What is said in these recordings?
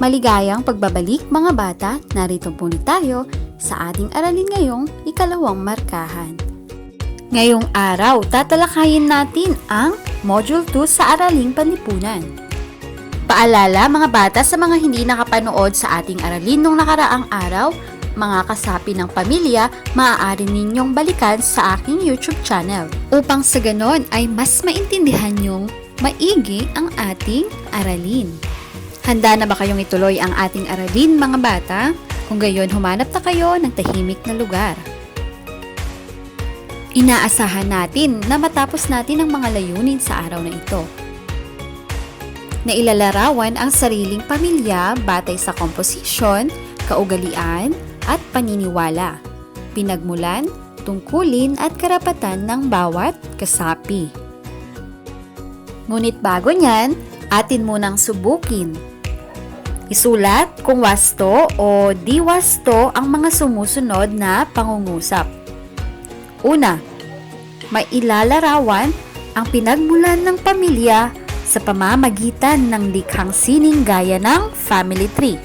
Maligayang pagbabalik mga bata, narito po tayo sa ating aralin ngayong ikalawang markahan. Ngayong araw, tatalakayin natin ang Module 2 sa Araling Panlipunan. Paalala mga bata sa mga hindi nakapanood sa ating aralin nung nakaraang araw, mga kasapi ng pamilya, maaari ninyong balikan sa aking YouTube channel upang sa ganon ay mas maintindihan nyong maigi ang ating aralin. Handa na ba kayong ituloy ang ating aralin mga bata? Kung gayon, humanap na kayo ng tahimik na lugar. Inaasahan natin na matapos natin ang mga layunin sa araw na ito. Na ilalarawan ang sariling pamilya batay sa komposisyon, kaugalian, at paniniwala, pinagmulan, tungkulin at karapatan ng bawat kasapi. Ngunit bago niyan, atin munang subukin. Isulat kung wasto o di wasto ang mga sumusunod na pangungusap. Una, may ilalarawan ang pinagmulan ng pamilya sa pamamagitan ng likhang sining gaya ng family tree.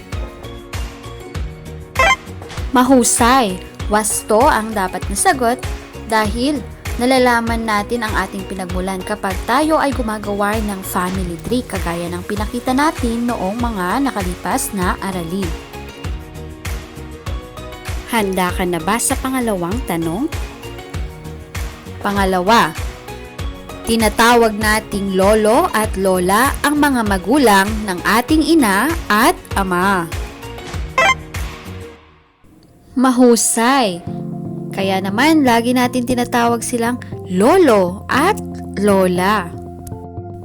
Mahusay, wasto ang dapat na sagot dahil nalalaman natin ang ating pinagmulan kapag tayo ay gumagawa ng family tree kagaya ng pinakita natin noong mga nakalipas na aralin. Handa ka na ba sa pangalawang tanong? Pangalawa, tinatawag nating lolo at lola ang mga magulang ng ating ina at ama. Mahusay. Kaya naman, lagi natin tinatawag silang lolo at lola.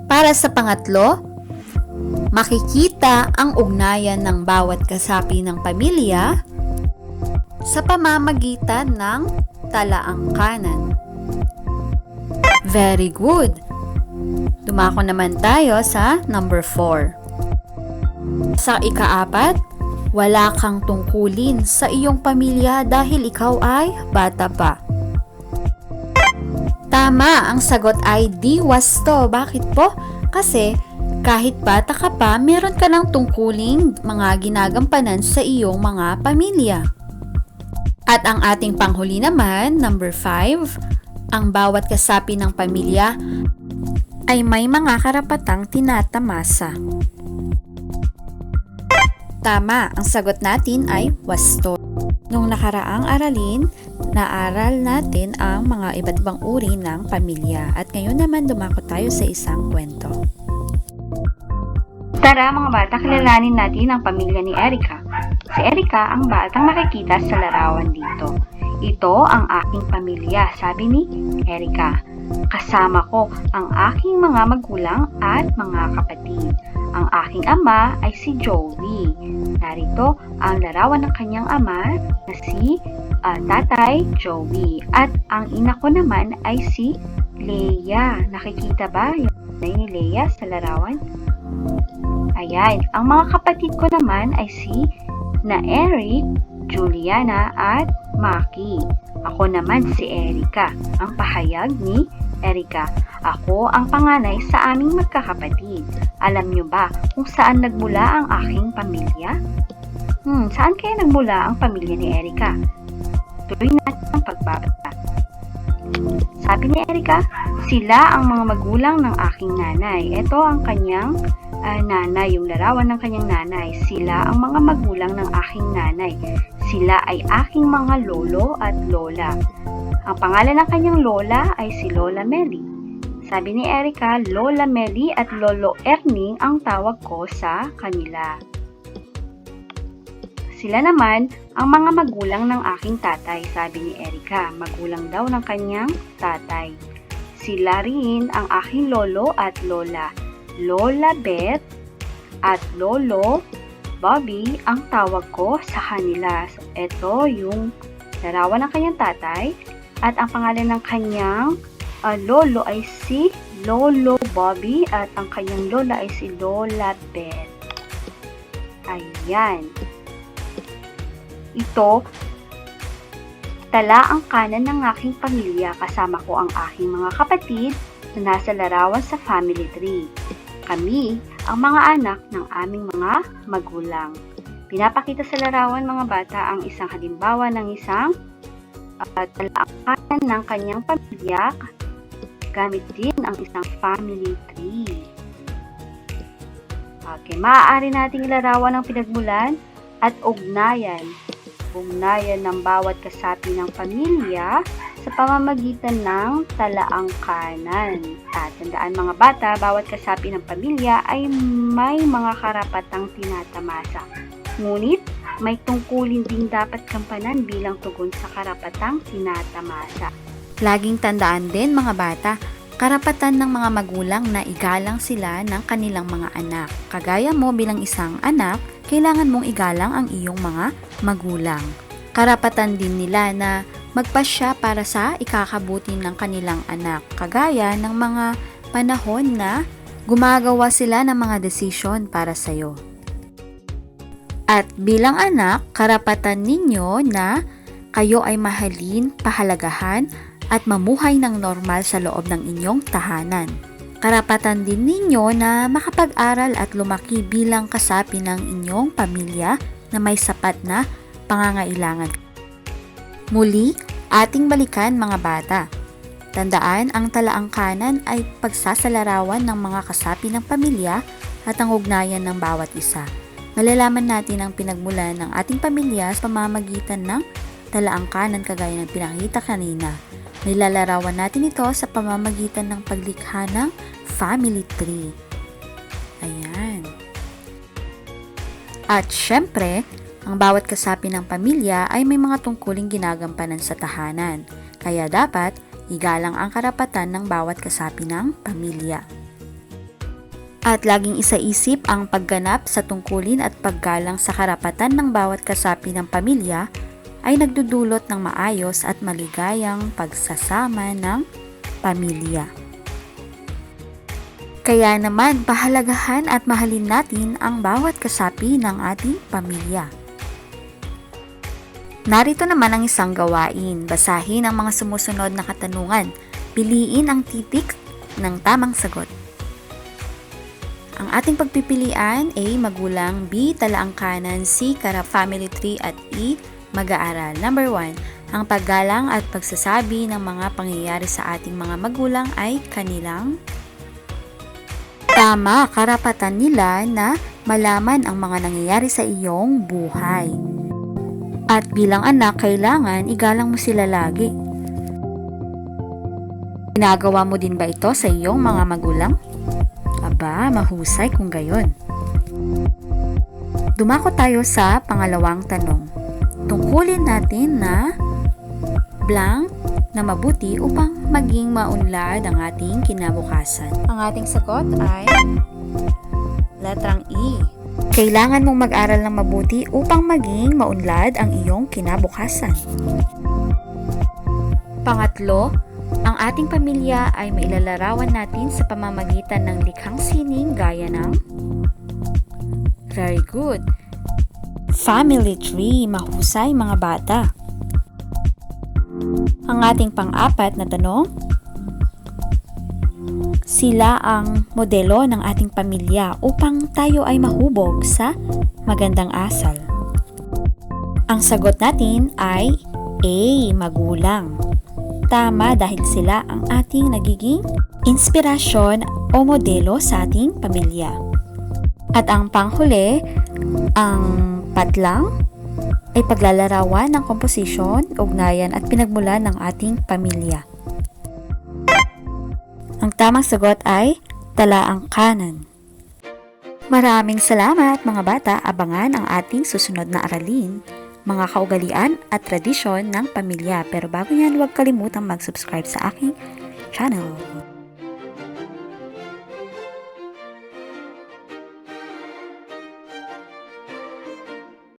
Para sa pangatlo, makikita ang ugnayan ng bawat kasapi ng pamilya sa pamamagitan ng talaangkanan. Very good. Dumako naman tayo sa number 4. Sa ikaapat, wala kang tungkulin sa iyong pamilya dahil ikaw ay bata pa. Tama, ang sagot ay di wasto. Bakit po? Kasi kahit bata ka pa, meron ka ng tungkuling mga ginagampanan sa iyong mga pamilya. At ang ating panghuli naman, number 5, ang bawat kasapi ng pamilya ay may mga karapatang tinatamasa. Tama, ang sagot natin ay wasto. Nung nakaraang aralin, naaral natin ang mga iba't ibang uri ng pamilya at ngayon naman dumako tayo sa isang kwento. Tara mga bata, kilalanin natin ang pamilya ni Erika. Si Erika ang batang nakikita sa larawan dito. Ito ang aking pamilya, sabi ni Erika. Kasama ko ang aking mga magulang at mga kapatid. Ang aking ama ay si Joey. Narito ang larawan ng kanyang ama na si ah, Tatay Joey. At ang ina ko naman ay si Leia. Nakikita ba yung nanay ni Leia sa larawan? Ayan, ang mga kapatid ko naman ay si na Eric, Juliana at Maki. Ako naman si Erika, ang pahayag ni Erika. Ako ang panganay sa aming magkakapatid. Alam niyo ba kung saan nagmula ang aking pamilya? Hmm, saan kaya nagmula ang pamilya ni Erika? Tuloy natin ang pagbabasa. Sabi ni Erika, sila ang mga magulang ng aking nanay. Ito ang kanyang ah, nanay, yung larawan ng kanyang nanay. Sila ang mga magulang ng aking nanay. Sila ay aking mga lolo at lola. Ang pangalan ng kanyang lola ay si Lola Meli. Sabi ni Erika, Lola Meli at Lolo Erning ang tawag ko sa kanila. Sila naman ang mga magulang ng aking tatay, sabi ni Erika. Magulang daw ng kanyang tatay. Sila rin ang aking lolo at lola. Lola Beth at Lolo Bobby ang tawag ko sa kanila. Ito yung larawan ng kanyang tatay at ang pangalan ng kanyang ah, lolo ay si Lolo Bobby at ang kanyang lola ay si Lola Beth. Ayan. Ito, tala ang kanan ng aking pamilya kasama ko ang aking mga kapatid na nasa larawan sa family tree. Kami ang mga anak ng aming mga magulang. Pinapakita sa larawan mga bata ang isang halimbawa ng isang uh, talaangkan ng kanyang pamilya gamit din ang isang family tree. Okay, maaari nating ilarawan ang pinagmulan at ugnayan. Ugnayan ng bawat kasapi ng pamilya sa pamamagitan ng talaangkanan. Tatandaan mga bata, bawat kasapi ng pamilya ay may mga karapatang tinatamasa. Ngunit, may tungkulin ding dapat kampanan bilang tugon sa karapatang tinatamasa. Laging tandaan din mga bata, karapatan ng mga magulang na igalang sila ng kanilang mga anak. Kagaya mo bilang isang anak, kailangan mong igalang ang iyong mga magulang. Karapatan din nila na magpasya para sa ikakabuti ng kanilang anak. Kagaya ng mga panahon na gumagawa sila ng mga desisyon para sa iyo. At bilang anak, karapatan ninyo na kayo ay mahalin, pahalagahan, at mamuhay ng normal sa loob ng inyong tahanan. Karapatan din ninyo na makapag-aral at lumaki bilang kasapi ng inyong pamilya na may sapat na pangangailangan. Muli, ating balikan mga bata. Tandaan, ang talaangkanan ay pagsasalarawan ng mga kasapi ng pamilya at ang ugnayan ng bawat isa. Malalaman natin ang pinagmulan ng ating pamilya sa pamamagitan ng talaangkanan kagaya ng pinakita kanina. Nilalarawan natin ito sa pamamagitan ng paglikha ng family tree. Ayan. At syempre, ang bawat kasapi ng pamilya ay may mga tungkuling ginagampanan sa tahanan. Kaya dapat, igalang ang karapatan ng bawat kasapi ng pamilya. At laging isaisip ang pagganap sa tungkulin at paggalang sa karapatan ng bawat kasapi ng pamilya ay nagdudulot ng maayos at maligayang pagsasama ng pamilya. Kaya naman, pahalagahan at mahalin natin ang bawat kasapi ng ating pamilya. Narito naman ang isang gawain. Basahin ang mga sumusunod na katanungan. Piliin ang titik ng tamang sagot. Ang ating pagpipilian A. Magulang B. Talaangkanan C. Karap Family Tree at E mag-aaral. Number 1, ang paggalang at pagsasabi ng mga pangyayari sa ating mga magulang ay kanilang tama karapatan nila na malaman ang mga nangyayari sa iyong buhay. At bilang anak, kailangan igalang mo sila lagi. Ginagawa mo din ba ito sa iyong mga magulang? Aba, mahusay kung gayon. Dumako tayo sa pangalawang tanong tungkulin natin na blank na mabuti upang maging maunlad ang ating kinabukasan. Ang ating sagot ay letrang E. Kailangan mong mag-aral ng mabuti upang maging maunlad ang iyong kinabukasan. Pangatlo, ang ating pamilya ay mailalarawan natin sa pamamagitan ng likhang sining gaya ng Very good. Family tree, mahusay mga bata. Ang ating pang-apat na tanong, sila ang modelo ng ating pamilya upang tayo ay mahubog sa magandang asal. Ang sagot natin ay A. Magulang. Tama dahil sila ang ating nagiging inspirasyon o modelo sa ating pamilya. At ang panghuli, ang patlang ay paglalarawan ng komposisyon, ugnayan at pinagmulan ng ating pamilya. Ang tamang sagot ay talaang kanan. Maraming salamat mga bata, abangan ang ating susunod na aralin, mga kaugalian at tradisyon ng pamilya. Pero bago yan, huwag kalimutang mag-subscribe sa aking channel.